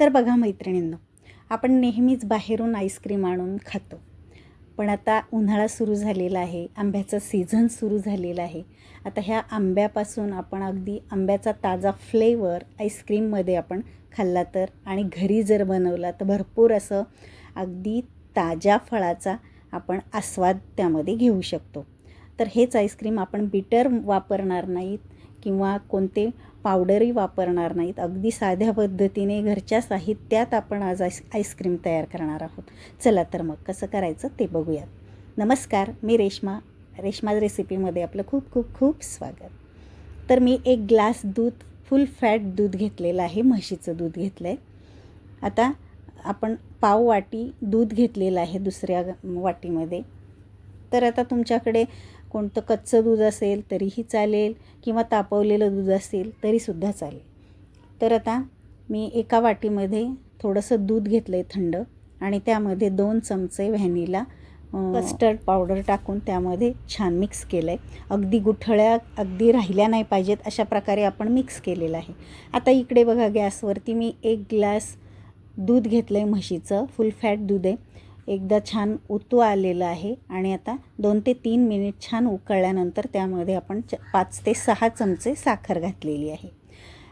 तर बघा मैत्रिणींनो आपण नेहमीच बाहेरून आईस्क्रीम आणून खातो. पण आता उन्हाळा सुरू झालेला आहे आंब्याचं सीझन सुरू झालेलं आहे. आता ह्या आंब्यापासून आपण अगदी आंब्याचा ताजा फ्लेवर आईस्क्रीममध्ये आपण खाल्ला तर आणि घरी जर बनवला तर भरपूर असं अगदी ताज्या फळाचा आपण आस्वाद त्यामध्ये घेऊ शकतो. तर हेच आईस्क्रीम आपण बिटर वापरणार नाहीत किंवा कोणते पावडरही वापरणार नाहीत. अगदी साध्या पद्धतीने घरच्या साहित्यात आपण आज आईस आईस्क्रीम तयार करणार आहोत. चला तर मग कसं करायचं ते बघूयात. नमस्कार मी रेश्मा. रेश्मा रेसिपीमध्ये आपलं खूप खूप खूप स्वागत. तर मी एक ग्लास दूध फुल फॅट दूध घेतलेलं आहे म्हशीचं दूध घेतलं आहे आता आपण पाव वाटी दूध घेतलेलं आहे दुसऱ्या वाटीमध्ये. तर आता तुमच्याकडे कोणतं कच्चं दूध असेल तरीही चालेल किंवा तापवलेलं दूध असेल तरीसुद्धा चालेल. तर आता मी एका वाटीमध्ये थोडंसं दूध घेतलं आहे थंड आणि त्यामध्ये दोन चमचे व्हॅनिला कस्टर्ड पावडर टाकून त्यामध्ये छान मिक्स केलं आहे अगदी गुठळ्या अगदी राहिल्या नाही पाहिजेत अशा प्रकारे आपण मिक्स केलेलं आहे. आता इकडे बघा गॅसवरती मी एक ग्लास दूध घेतलं आहे म्हशीचं फुल फॅट दूध आहे. एकदा छान उतू आलेलं आहे आणि आता दोन ते तीन मिनिट छान उकळल्यानंतर त्यामध्ये आपण च पाच ते सहा चमचे साखर घातलेली आहे.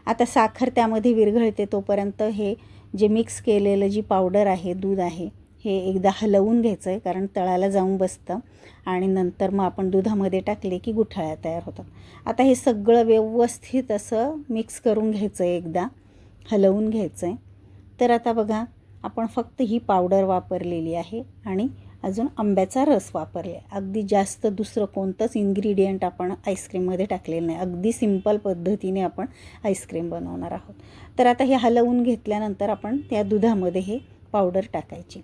आता साखर त्यामध्ये विरघळते तोपर्यंत हे जे मिक्स केलेलं जी पावडर आहे दूध आहे हे एकदा हलवून घ्यायचं आहे कारण तळाला जाऊन बसतं आणि नंतर मग आपण दुधामध्ये टाकले की गुठाळ्या तयार होतात. आता हे सगळं व्यवस्थित असं मिक्स करून घ्यायचं आहे एकदा हलवून घ्यायचं आहे तर आता बघा आपण फक्त ही पावडर वापरलेली आहे आणि अजून आंब्याचा रस वापरला. आहे अगदी जास्त दुसरं कोणतंच इन्ग्रेडियंट आपण आईस्क्रीममध्ये टाकलेलं नाही. अगदी सिंपल पद्धतीने आपण आईस्क्रीम बनवणार आहोत. तर आता हे हलवून घेतल्यानंतर आपण त्या दुधामध्ये हे पावडर टाकायची.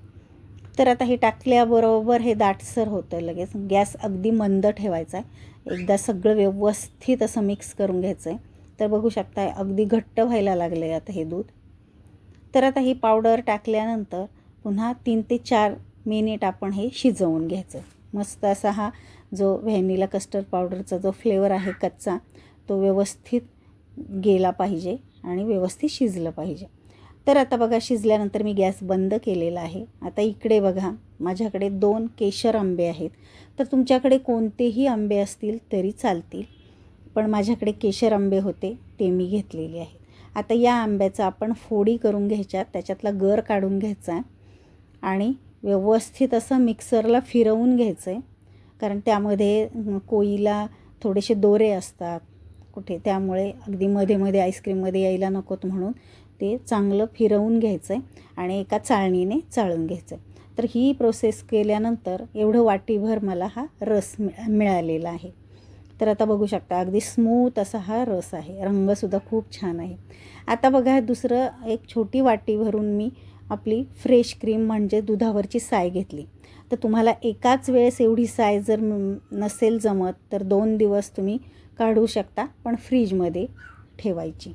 तर आता हे टाकल्याबरोबर हे दाटसर होतं लगेच. गॅस अगदी मंद ठेवायचा आहे. एकदा सगळं व्यवस्थित असं मिक्स करून घ्यायचं आहे तर बघू शकता अगदी घट्ट व्हायला लागलं आहे आता हे दूध. तर आता ही पावडर टाकल्यानंतर पुन्हा तीन ते चार मिनिट आपण हे शिजवून घ्यायचं. मस्त असा हा जो व्हॅनिला कस्टर्ड पावडरचा जो फ्लेवर आहे कच्चा तो व्यवस्थित गेला पाहिजे आणि व्यवस्थित शिजलं पाहिजे. तर आता बघा शिजल्यानंतर मी गॅस बंद केलेला आहे. आता इकडे बघा माझ्याकडे दोन केशर आंबे आहेत. तर तुमच्याकडे कोणतेही आंबे असतील तरी चालतील. पण माझ्याकडे केशर आंबे होते ते मी घेतलेले आहेत. आता या आंब्याचं आपण फोडी करून घ्यायच्या त्याच्यातला गर काढून घ्यायचा आणि व्यवस्थित असं मिक्सरला फिरवून घ्यायचं आहे कारण त्यामध्ये कोईला थोडेसे दोरे असतात कुठे त्यामुळे अगदी मध्ये मध्ये आईस्क्रीममध्ये यायला नकोत म्हणून ते चांगलं फिरवून घ्यायचं आहे आणि एका चाळणीने चाळून घ्यायचं आहे तर ही प्रोसेस केल्यानंतर एवढं वाटीभर मला हा रस मिळालेला आहे. तर आता बघू शकता अगदी स्मूथ असा हा रस आहे. रंगसुद्धा खूप छान आहे. आता बघा दुसरं एक छोटी वाटी भरून मी आपली फ्रेश क्रीम म्हणजे दुधावरची साय घेतली. तर तुम्हाला एकाच वेळेस एवढी साय जर नसेल जमत तर दोन दिवस तुम्ही काढू शकता पण फ्रीजमध्ये ठेवायची.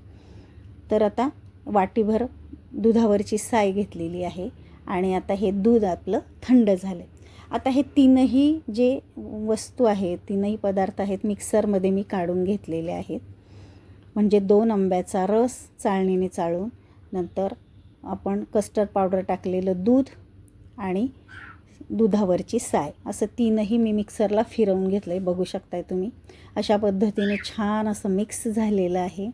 तर आता वाटीभर दुधावरची साय घेतलेली आहे आणि आता हे दूध आपलं थंड झालं आता हे तीनही जे वस्तू आहेत तीनही पदार्थ आहेत मिक्सरमध्ये मी काढून घेतलेले आहेत. म्हणजे दोन आंब्याचा रस चाळणीने चाळून नंतर आपण कस्टर्ड पावडर टाकलेलं दूध आणि दुधावरची साय. असं तीनही मी मिक्सरला फिरवून घेतलं आहे बघू शकताय तुम्ही. अशा पद्धतीने छान असं मिक्स झालेलं आहे.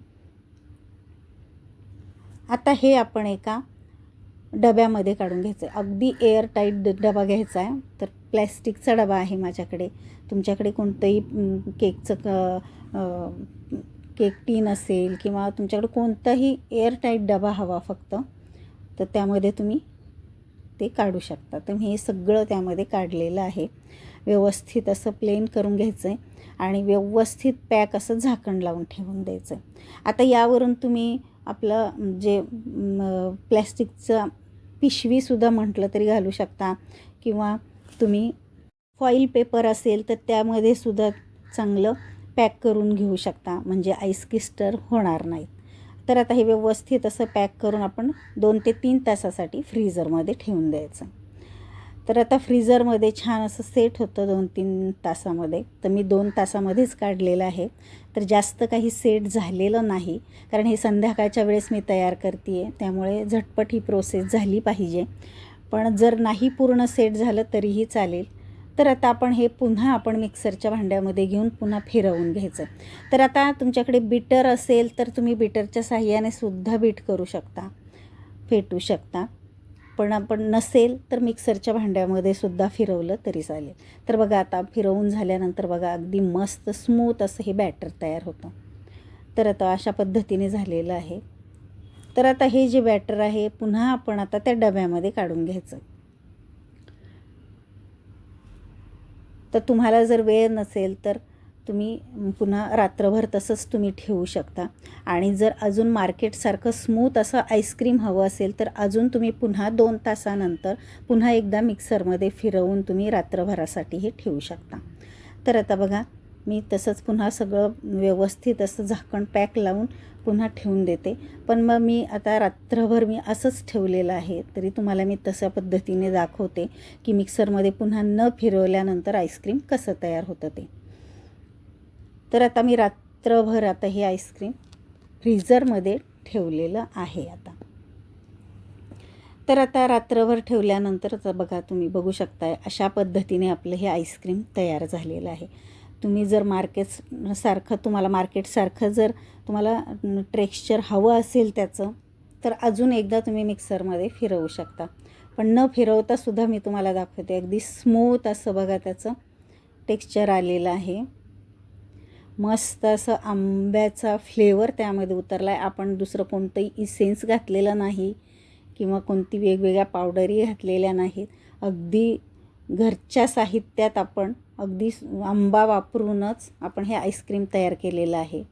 आता हे आपण एका डब्यामध्ये काढून घ्यायचं. आहे अगदी एअर टाईट डबा घ्यायचा आहे. तर प्लॅस्टिकचा डबा आहे माझ्याकडे. तुमच्याकडे कोणतंही केकचं क केक टीन असेल किंवा तुमच्याकडे कोणताही एअरटाईट डबा हवा फक्त तर त्यामध्ये तुम्ही ते काढू शकता. तुम्ही हे सगळं त्यामध्ये काढलेलं आहे. व्यवस्थित असं प्लेन करून घ्यायचं आहे आणि व्यवस्थित पॅक असं झाकण लावून ठेवून द्यायचं आहे आता यावरून तुम्ही आपलं जे प्लॅस्टिकचं पिशवीसुद्धा म्हटलं तरी घालू शकता. किंवा तुम्ही फॉईल पेपर असेल तर त्यामध्ये सुद्धा चांगलं पॅक करून घेऊ शकता. म्हणजे आईस किस्टर होणार नाहीत तर आता हे व्यवस्थित असं पॅक करून आपण दोन ते तीन तासासाठी फ्रीजरमध्ये ठेवून द्यायचं. तर आता फ्रीजरमध्ये छान असं सेट होतं दोन तीन तासामध्ये. तर मी दोन तासामध्येच काढलेलं आहे. तर जास्त काही सेट झालेलं नाही. कारण हे संध्याकाळच्या वेळेस मी तयार करते आहे त्यामुळे झटपट ही प्रोसेस झाली पाहिजे. पण जर नाही पूर्ण सेट झालं तरीही चालेल. तर आता आपण हे पुन्हा आपण मिक्सरच्या भांड्यामध्ये घेऊन पुन्हा फिरवून घ्यायचं. तर आता तुमच्याकडे बिटर असेल तर तुम्ही बिटरच्या साह्याने सुद्धा बीट करू शकता. फेटू शकता. पण आपण नसेल तर मिक्सरच्या भांड्यामध्ये सुद्धा फिरवलं तरी चालेल. तर बघा आता फिरवून झाल्यानंतर बघा अगदी मस्त स्मूथ असं हे बॅटर तयार होतं. तर आता अशा पद्धतीने झालेलं आहे. तर आता हे जे बॅटर आहे पुन्हा आपण आता त्या डब्यामध्ये काढून घ्यायचं. तर तुम्हाला जर वेळ नसेल तर तुम्ही पुन्हा रात्रभर तसंच तुम्ही ठेवू शकता. आणि जर अजून मार्केटसारखं स्मूथ असं आईस्क्रीम हवं असेल तर अजून तुम्ही पुन्हा दोन तासानंतर पुन्हा एकदा मिक्सरमध्ये फिरवून तुम्ही रात्रभरासाठी हे ठेवू शकता. तर आता बघा मी तसंच पुन्हा सगळं व्यवस्थित असं झाकण पॅक लावून पुन्हा ठेवून देते. पण मग मी आता रात्रभर मी असंच ठेवलेलं आहे तरी तुम्हाला मी तशा पद्धतीने दाखवते की मिक्सरमध्ये पुन्हा न फिरवल्यानंतर आईस्क्रीम कसं तयार होतं ते. तर आता मी रात्रभर आता हे आईस्क्रीम फ्रीझरमध्ये ठेवलेलं आहे आता. तर आता रात्रभर ठेवल्यानंतर बघा तुम्ही बघू शकताय अशा पद्धतीने आपलं हे आईस्क्रीम तयार झालेलं आहे. तुम्ही जर मार्केट सारखं तुम्हाला मार्केटसारखं जर तुम्हाला टेक्स्चर हवं असेल त्याचं तर अजून एकदा तुम्ही मिक्सरमध्ये फिरवू शकता. पण न फिरवतासुद्धा मी तुम्हाला दाखवते अगदी स्मूथ असं बघा त्याचं टेक्स्चर आलेलं आहे. मस्त असं आंब्याचा फ्लेवर त्यामध्ये उतरला आहे आपण दुसरं कोणतंही इसेन्स घातलेलं नाही किंवा कोणती वेगवेगळ्या पावडरी घातलेल्या नाहीत. अगदी घरच्या साहित्यात आपण अगदी आंबा वापरूनच आपण हे आईस्क्रीम तयार केलेलं आहे.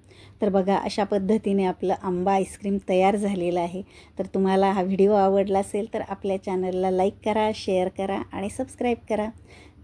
तर बघा अशा पद्धतीने आपलं आंबा आईस्क्रीम तयार झालेलं आहे. तर तुम्हाला हा व्हिडिओ आवडला असेल तर आपल्या चॅनलला लाईक करा शेअर करा आणि सबस्क्राईब करा.